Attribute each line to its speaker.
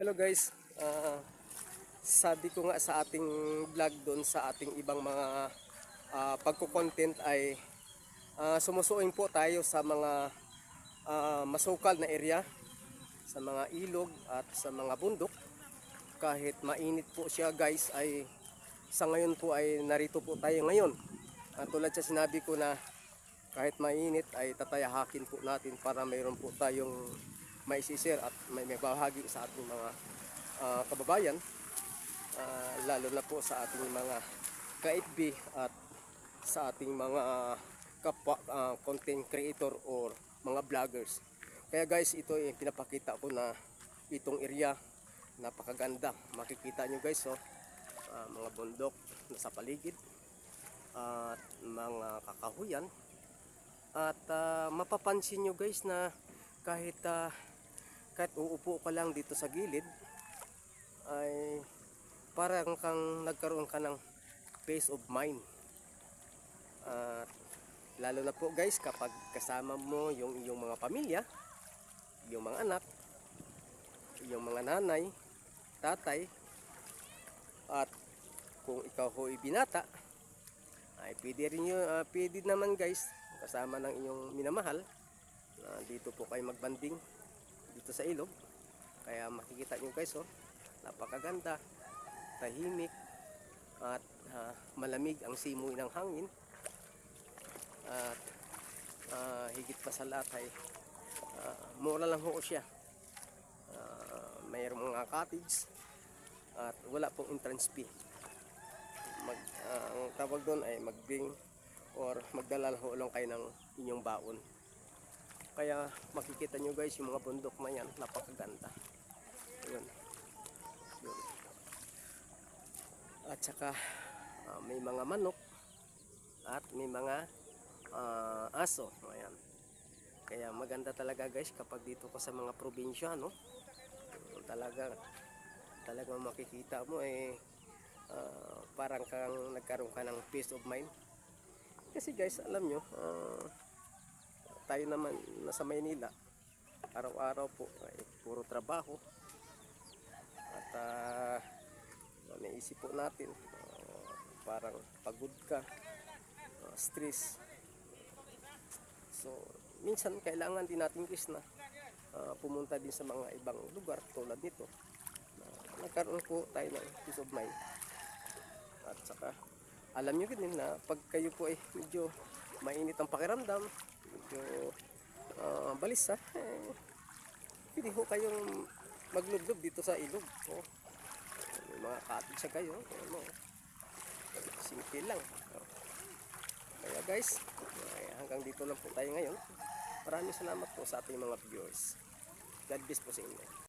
Speaker 1: Hello guys, Ah, sabi ko nga sa ating vlog doon sa ating ibang mga uh, pagko-content ay ah, sumusuing po tayo sa mga ah, masukal na area, sa mga ilog at sa mga bundok. Kahit mainit po siya guys ay sa ngayon po ay narito po tayo ngayon. At tulad sa sinabi ko na kahit mainit ay tatayahakin po natin para mayroon po tayong may share at may, may bahagi sa ating mga ah, kababayan Ah, lalo na po sa ating mga ka-FB at sa ating mga kapwa ah, content creator or mga vloggers. Kaya guys ito yung pinapakita ko na itong area. Napakaganda. Makikita nyo guys oh, ah, mga bundok na sa paligid at mga kakahuyan. At ah, mapapansin nyo guys na kahit ah, kahit uupo ka lang dito sa gilid ay parang kang nagkaroon ka ng peace of mind. At lalo na po guys kapag kasama mo yung iyong mga pamilya, yung mga anak, yung mga nanay, tatay, at kung ikaw ho binata, ay pwede rin yun, ah, pwede naman guys kasama ng iyong minamahal na dito po kayo magbanding dito sa ilog. Kaya makikita nyo guys oh napakaganda tahimik at ah, malamig ang simoy ng hangin. At ah, higit pa sa lahat ay ah, mura lang ho siya. Ah, mayroong mga cottage at wala pong entrance fee. Mag, ah, ang tawag doon ay magbing or magdala ho lang kayo ng inyong baon kaya makikita nyo guys yung mga bundok na yan napakaganda. Yun yun at saka ah, may mga manok at may mga ah, aso. Ayan. Kaya maganda talaga guys kapag dito ka sa mga probinsya no? Talaga talagang makikita mo eh ah, parang kang nagkaroon ka ng peace of mind. Kasi guys alam nyo ah, tayo naman nasa Maynila. Araw-araw po ay puro trabaho. At ah, naisip po natin ah, parang pagod ka ah, stress. So minsan kailangan din natin guys na ah, pumunta din sa mga ibang lugar tulad nito. Na nagkaroon po tayo ng peace of mind. At saka alam nyo din na pag kayo po ay medyo mainit ang pakiramdam medyo ah, balisa eh, pwede ho kayong maglublob dito sa ilog oh. may mga cottage kayo ano, simple lang. Oh. kaya guys hanggang dito lang po tayo ngayon. Maraming salamat po sa ating mga viewers. God bless po sa inyo